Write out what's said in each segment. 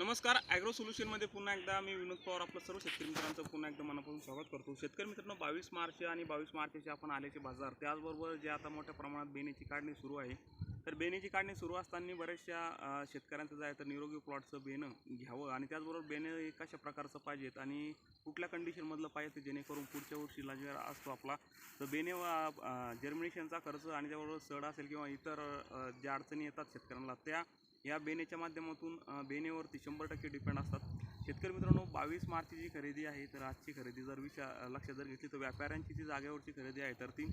नमस्कार ॲग्रो सोल्युशनमध्ये पुन्हा एकदा मी विनोद पवार आपलं सर्व शेतकरी मित्रांचं पुन्हा एकदा मनापासून स्वागत करतो. शेतकरी मित्रांनो बावीस मार्च आणि बावीस मार्चचे आपण आल्याचे बाजार. त्याचबरोबर जे आता मोठ्या प्रमाणात बेनेची काढणी सुरू आहे तर बेनेची काढणी सुरू असताना बऱ्याचशा शेतकऱ्यांचं जे आहे तर निरोगी प्लॉटचं बेणं घ्यावं आणि त्याचबरोबर बेणं कशा प्रकारचं पाहिजेत आणि कुठल्या कंडिशनमधलं पाहिजे ते जेणेकरून पुढच्या वर्षीला जे असतो आपला. तर बेने जर्मिनेशनचा खर्च आणि त्याबरोबर सड असेल किंवा इतर ज्या अडचणी येतात शेतकऱ्यांना त्या या बेनेच्या माध्यमातून बेनेवरती शंभर टक्के डिपेंड असतात. शेतकरी मित्रांनो बावीस मार्चची जी खरेदी आहे तर आजची खरेदी जर विषय लक्षात जर घेतली तर व्यापाऱ्यांची जी जागेवरची खरेदी आहे तर ती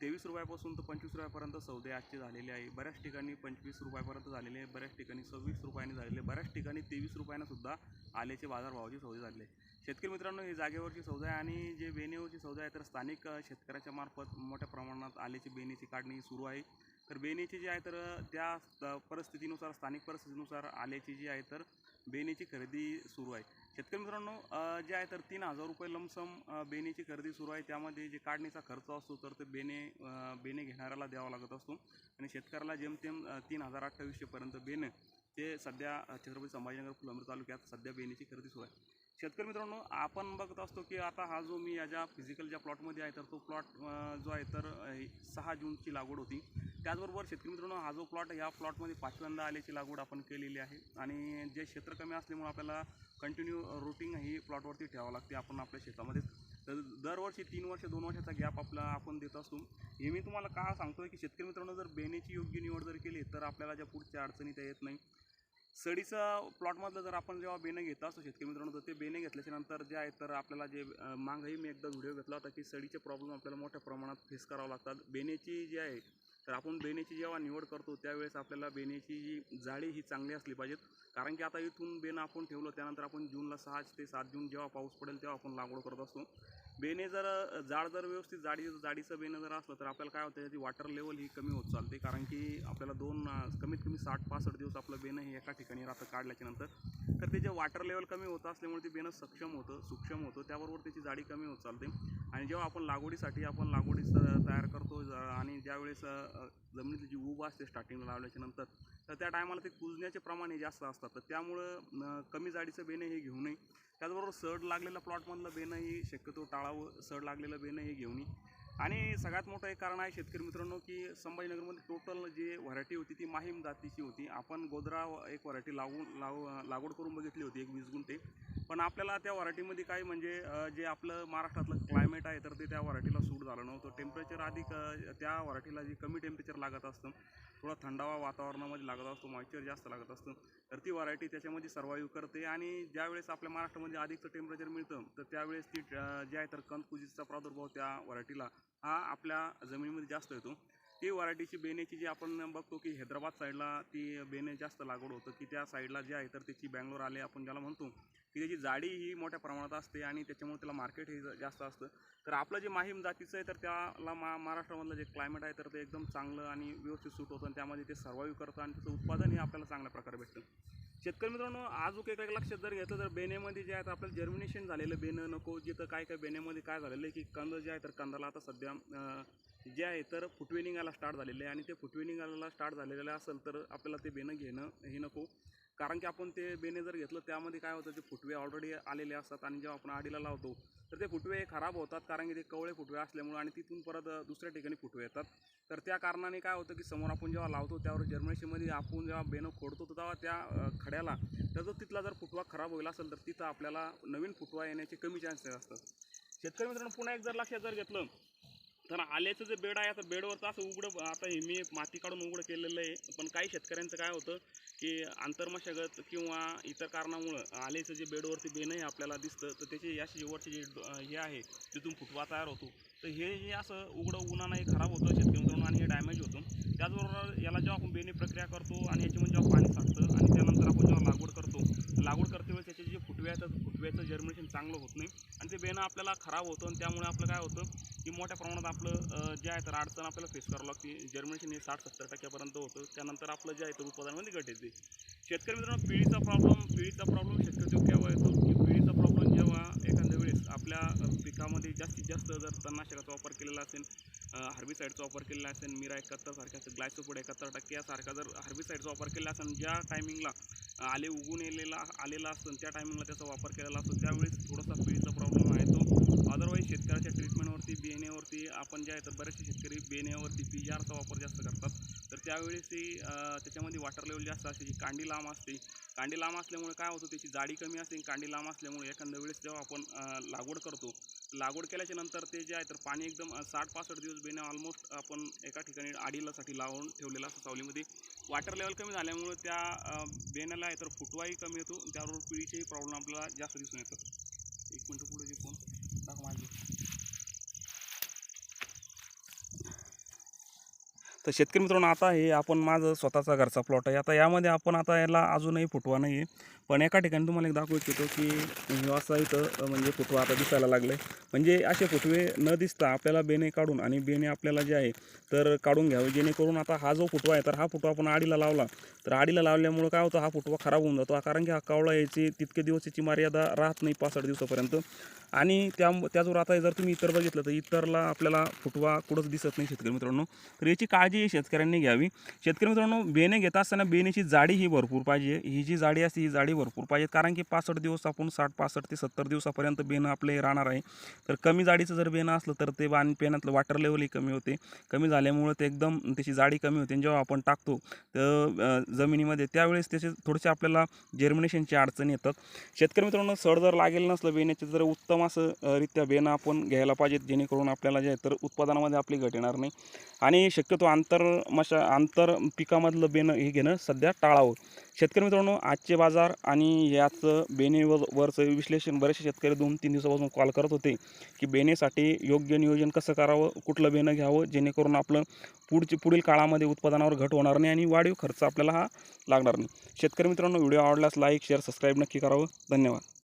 तेवीस रुपयापासून तर पंचवीस रुपयापर्यंत सौदे आजची झालेली आहे. बऱ्याच ठिकाणी पंचवीस रुपयापर्यंत झालेले आहे बऱ्याच ठिकाणी सव्वीस रुपयांनी झालेले बऱ्याच ठिकाणी तेवीस रुपयानं सुद्धा आल्याचे बाजारभावाची सौदे झालेले शेतकरी मित्रांनो ही जागेवरची सौदा आहे आणि जे बेनेवरची सौदा आहे तर स्थानिक शेतकऱ्याच्या मार्फत मोठ्या प्रमाणात आल्याची बेनेची काढणी सुरू आहे. तर बेनेची जी आहे तर त्या परिस्थितीनुसार स्थानिक परिस्थितीनुसार आल्याची जी आहे तर बेनेची खरेदी सुरू आहे. शेतकरी मित्रांनो जे आहे तर तीन हजार रुपये लमसम बेनेची खरेदी सुरू आहे. त्यामध्ये जे काढणीचा खर्च असतो तर ते बेने बेने घेणाऱ्याला द्यावा लागत असतो. आणि शेतकऱ्याला जेमतेम तीन हजार अठ्ठावीसशेपर्यंत बेने ते सध्या छत्रपती संभाजीनगर फुलंब्री तालुक्यात सध्या बेनेची खरेदी सुरू आहे. शेतकरी मित्रांनो आपण बघत असतो की आता हा जो मी याच्या फिजिकल ज्या प्लॉटमध्ये आहे तर तो प्लॉट जो आहे तर सहा जूनची लागवड होती. त्याचबरोबर शेतकरी मित्रांनो हा जो प्लॉट या प्लॉटमध्ये पाचव्यांदा आल्याची लागवड आपण केलेली आहे. आणि जे क्षेत्र कमी असल्यामुळे आपल्याला कंटिन्यू रुटीन ही प्लॉटवरती ठेवावं लागते आपण आपल्या शेतामध्ये. तर दरवर्षी तीन वर्ष दोन वर्षाचा गॅप आपला आपण देत असतो. हे मी तुम्हाला का सांगतोय की शेतकरी मित्रांनो जर बेण्याची योग्य निवड जर केली तर आपल्याला ज्या पुढच्या अडचणी त्या येत नाही सडीचं प्लॉटमधलं जर आपण जेव्हा बेणं घेत असतो शेतकरी मित्रांनो तर ते बेणे घेतल्याच्यानंतर जे आहे तर आपल्याला जे मागही मी एकदा व्हिडिओ घेतला होता की सडीचे प्रॉब्लेम आपल्याला मोठ्या प्रमाणात फेस करावं लागतात. बेण्याची जी आहे तर आपण बेण्याची जेव्हा निवड करतो त्यावेळेस आपल्याला बेण्याची जी जाळी ही चांगली असली पाहिजेत. कारण की आता इथून बेणं आपण ठेवलं त्यानंतर आपण जूनला सहा ते सात जून जेव्हा पाऊस पडेल तेव्हा आपण लागवड करत असतो. बेने जर जाड जर व्यवस्थित जाडी जाडीचं बेणं जर असलं तर आपल्याला काय होतं त्याची वॉटर लेवल ही कमी होत चालते. कारण की आपल्याला दोन कमीत कमी साठ पासष्ट दिवस आपलं बेनं हे एका ठिकाणी राहतं काढल्याच्या नंतर तर त्याचे वॉटर लेवल कमी होत असल्यामुळे ते बेनं सक्षम होतं सूक्ष्म होतं. त्याबरोबर त्याची जाडी कमी होत चालते. आणि जेव्हा आपण लागवडीसाठी आपण लागवडी तयार करतो ज- आणि ज्यावेळेस जमिनीत जमिनीतली जी उब असते स्टार्टिंगला लावल्याच्या नंतर तर त्या टायमाला ते कुजण्याचे प्रमाण हे जास्त असतात. तर त्यामुळं कमी जाडीचं बेणं हे घेऊ नये. त्याचबरोबर सड लागलेलं प्लॉटमधलं बेणं हे शक्यतो टाळावं सड लागलेलं बेणं हे घेऊ नये. आणि सगळ्यात मोठं एक कारण आहे शेतकरी मित्रांनो की संभाजीनगरमध्ये टोटल जी व्हरायटी होती ती माहीम जातीची होती. आपण गोदरा एक व्हरायटी लागून लाव लागवड करून बघितली होती एक वीस गुंठे. पण आपल्याला त्या व्हरायटीमध्ये काय म्हणजे जे आपलं महाराष्ट्रातलं क्लायमेट आहे तर ते त्या व्हरायटीला सूट झालं नव्हतं. टेम्परेचर अधिक त्या व्हरायटीला जे कमी टेम्परेचर लागत असतं थोडा थंडावा वातावरणामध्ये लागत असतो मॉइश्चर जास्त लागत असतं तर ती व्हरायटी त्याच्यामध्ये सर्वाईव्ह करते. आणि ज्यावेळेस आपल्या महाराष्ट्रामध्ये अधिकचं टेम्परेचर मिळतं तर त्यावेळेस ती जे आहे तर कंदकुजीचा प्रादुर्भाव त्या व्हरायटीला हा आपल्या जमिनीमध्ये जास्त येतो. ती व्हरायटीची बेण्याची जी आपण बघतो की हैदराबाद साईडला ती बेणे जास्त लागवड होतं की त्या साईडला जे आहे तर त्याची बँगलोर आले आपण ज्याला म्हणतो की त्याची जाडी ही मोठ्या प्रमाणात असते आणि त्याच्यामुळे त्याला मार्केट हे जास्त असतं. तर आपलं जे माहीम जातीचं आहे तर त्याला मा महाराष्ट्रामधलं जे क्लायमेट आहे तर ते एकदम चांगलं आणि व्यवस्थित सूट होतं आणि त्यामध्ये ते सर्वाईव्ह करतं आणि त्याचं उत्पादनही आपल्याला चांगल्या प्रकारे भेटतं. शेतकरी मित्रांनो अजून एक लक्षात जर घेतलं तर बेनेमध्ये जे आहे तर आपल्याला जर्मिनेशन झालेलं बेनं नको जिथं काय काय बेनेमध्ये काय झालेलं आहे की कंद जे आहे तर कंदाला आता सध्या जे आहे तर फुटवे निघायला स्टार्ट झालेले आहे आणि ते फुटवे निघायला स्टार्ट झालेलं असेल तर आपल्याला ते बेनं घेणं हे नको. कारण की आपण ते बेने जर घेतलं त्यामध्ये काय होतं ते फुटवे ऑलरेडी आलेले असतात आणि जेव्हा आपण आडीला लावतो तर ते फुटवे खराब होतात कारण की ते कवळे फुटवे असल्यामुळे आणि तिथून परत दुसऱ्या ठिकाणी फुटवे येतात. तर त्या कारणाने काय होतं की समोर आपण जेव्हा लावतो त्यावर जर्मनीशीमध्ये आपण जेव्हा बेनं खोडतो तर तेव्हा त्या खड्याला खड्याला त्याचा तिथला जर फुटवा खराब होईल असेल तर तिथं आपल्याला नवीन फुटवा येण्याचे कमी चान्सेस असतात. शेतकरी मित्रांनो पुन्हा एक जर लक्षात जर घेतलं तर आल्याचं जे बेड आहे आता बेडवरचं असं उघडं आता हे मी माती काढून उघडं केलेलं आहे. पण काही शेतकऱ्यांचं काय होतं की आंतरमशागत किंवा इतर कारणामुळं आल्याचं जे बेडवरती बेन आहे आपल्याला दिसतं तर त्याची या शेवटचे जे ड- हे आहे तिथून फुटवा तयार होतो. तर हे जे असं उघडं उन्हानं खराब होतं शेतकऱ्यांकडून आणि हे डॅमेज होतं. त्याचबरोबर याला जेव्हा आपण बेने प्रक्रिया करतो आणि याच्यामध्ये जेव्हा पाणी साठतं आणि त्यानंतर आपण जेव्हा लागवड करतो लागवड करतो वेळेस त्याचे जे फुटवे बेचं जर्मिनेशन चांगलं होत नाही. आणि ते बेणं आपल्याला खराब होतं आणि त्यामुळे आपलं काय होतं की मोठ्या प्रमाणात आपलं जे आहे तर अडचण आपल्याला फेस करावं लागते. जर्मिनेशन हे साठ सत्तर टक्क्यापर्यंत होतं. त्यानंतर आपलं जे आहे तर उत्पादनामध्ये घट येते शेतकरी मित्रांनो पिढीचा प्रॉब्लेम पिढीचा प्रॉब्लेम शेतकरी केव्हा येतो? की पिढीचा प्रॉब्लेम जेव्हा एखाद्या वेळेस आपल्या पिकामध्ये जास्तीत जास्त जर तणनाशकाचा वापर केलेला असेल हर्बीसाईडचा वापर केलेला असेल मिरा एकाहत्तर सारख्या ग्लायसोपोड एकाहत्तर टक्के यासारखा जर हर्बीसाईडचा वापर केला असेल ज्या टायमिंगला आले उगून येलेला आलेला असतो त्या टायमिंगला त्याचा वापर केलेला असतो त्यावेळेस थोडासा पिळीचा प्रॉब्लेम आहे तो. अदरवाईज शेतकऱ्याच्या ट्रीटमेंटवरती बियाण्यावरती आपण जे आहे तर बरेचसे शेतकरी बियाण्यावरती पी जी आरचा वापर जास्त करतात. त्यावेळेस ती त्याच्यामध्ये वॉटर लेवल जास्त असते जी कांडी लांब असते. कांडी लांब असल्यामुळे काय होतं त्याची जाडी कमी असते आणि कांडी लांब असल्यामुळे एखाद्या वेळेस जेव्हा आपण लागवड करतो लागवड केल्याच्यानंतर ते जे आहे तर पाणी एकदम साठ पासष्ट दिवस बेने ऑलमोस्ट आपण एका ठिकाणी आडीलासाठी लावून ठेवलेलं असतं सावलीमध्ये. वॉटर लेवल कमी झाल्यामुळे त्या बेण्याला आहे तर फुटवाही कमी येतो आणि त्याबरोबर पिढीचेही प्रॉब्लेम आपल्याला जास्त दिसून येतात. एक मिनटं पुढे जे फोन दाखवा तर शेतकरी मित्रांनो आता हे आपण माझं स्वतःचा घरचा प्लॉट आहे. आता यामध्ये आपण आता याला अजूनही फुटवा नाही आहे पण एका ठिकाणी तुम्हाला एक दाखवू इच्छितो की असा इथं म्हणजे फुटवा आता दिसायला लागलं. आहे म्हणजे असे फुटवे न दिसता आपल्याला बेणे काढून आणि बेणे आपल्याला जे आहे तर काढून घ्यावे. जेणेकरून आता हा जो फुटवा आहे तर हा फुटवा आपण आडीला लावला. तर आडीला लावल्यामुळं काय होतं हा फुटवा खराब होऊन जातो. कारण की हा कावळा यायची तितके दिवस याची मर्यादा राहत नाही पासष्ट दिवसापर्यंत. आणि त्या त्याचबरोबर आता जर तुम्ही इतर बघितलं तर इतरला आपल्याला फुटवा कुठंच दिसत नाही शेतकरी मित्रांनो. तर याची काळजी शेतकऱ्यांनी घ्यावी. शेतकरी मित्रांनो बेणे घेत असताना बेणेची जाडी ही भरपूर पाहिजे. ही जी जाडी असते ही जाडी भरपूर पाहिजे कारण की पासष्ट दिवस आपण साठ पासष्ट ते सत्तर दिवसापर्यंत बेणं आपले राहणार आहे. तर कमी जाडीचं जर बेणं असलं तर ते बाण पेनातलं वॉटर लेवलही कमी होते. कमी झाल्यामुळं ते एकदम त्याची जाडी कमी होते. आणि जेव्हा आपण टाकतो तर जमिनीमध्ये त्यावेळेस त्याचे थोडेसे आपल्याला जर्मिनेशनची अडचणी येतात. शेतकरी मित्रांनो सड जर लागेल नसलं बेण्याचे जर उत्तम असं रित्या बेणं आपण घ्यायला पाहिजेत. जेणेकरून आपल्याला जे आहे तर उत्पादनामध्ये आपली घट येणार नाही. आणि शक्यतो आंतर मशा आंतर पिकामधलं बेणं हे घेणं सध्या टाळावं. शेतकरी मित्रांनो आजचे बाजार आणि याचं बेनेवर वरचं विश्लेषण बरेचसे शेतकरी दोन तीन दिवसापासून कॉल करत होते की बेनेसाठी योग्य नियोजन कसं करावं कुठलं बेणं घ्यावं जेणेकरून आपलं पुढची पुढील काळामध्ये उत्पादनावर घट होणार नाही आणि वाढीव खर्च आपल्याला हा लागणार नाही. शेतकरी मित्रांनो व्हिडिओ आवडल्यास लाईक शेअर सबस्क्राईब नक्की करावं. धन्यवाद.